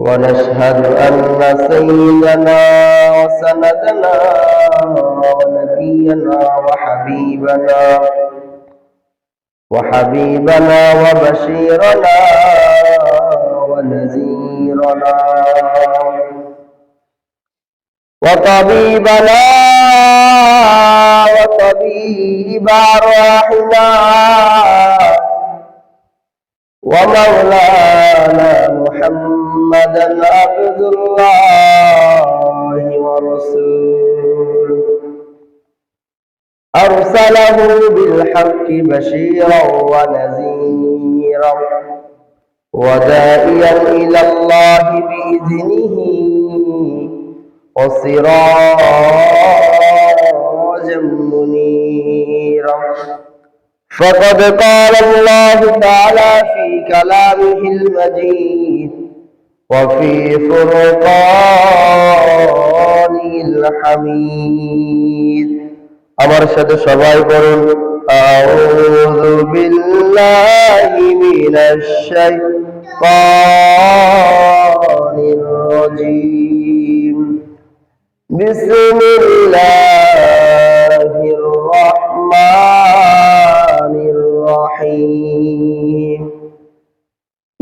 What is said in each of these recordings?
ونشهد أن سيدنا وسندنا ونبينا وحبيبنا وحبيبنا وبشيرنا ونذيرنا وطبيبنا وطبيب أرواحنا ومولانا محمدا عبد الله ورسوله أرسله بالحق بشيرا ونذيرا ودائيا إلى الله بإذنه وسراجا منيرا. فقد قال الله تعالى كلامه المجيد وفي فرقانه الحميد আমার সাথে সবাই বলুন আউযু বিল্লাহি মিনাশ শাইতানির রাজিম বিসমিল্লাহির রহমানির রহিম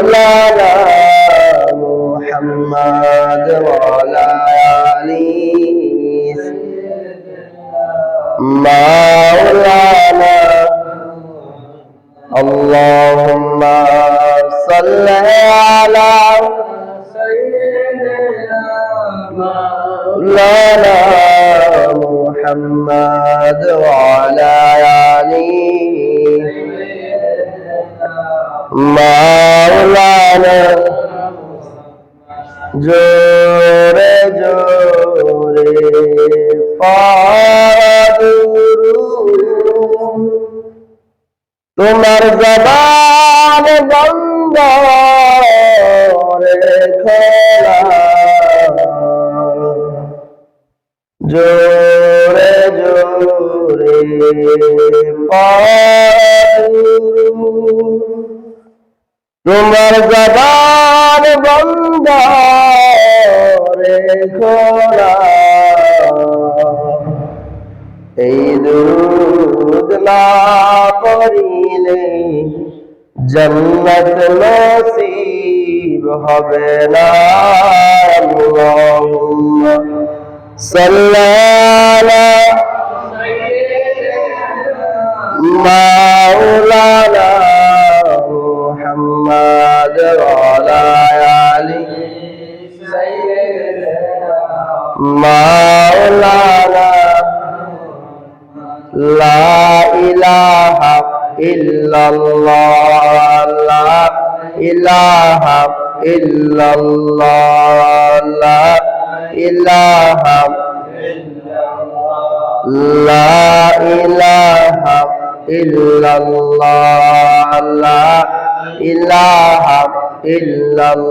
مولانا محمد وعلى آله. مولانا. اللهم صل على مولانا محمد وعلى آله. মাওলানা জোরে জোরে পাদুরু তোমার জবান বন্ধ রেখলা জোরে জোরে পাদুরু তোমার জবান বন্ধ খোলা। এই না পড়িলে জন্নত নসিব হবে না সাল্লাল্লা মাওলানা মাওলানা লা ইলাহা ইল্লাল্লাহ লা ইলাহা ইল্লাল্লাহ লা ইলাহা লা ইলাহা ইল্লাল্লাহ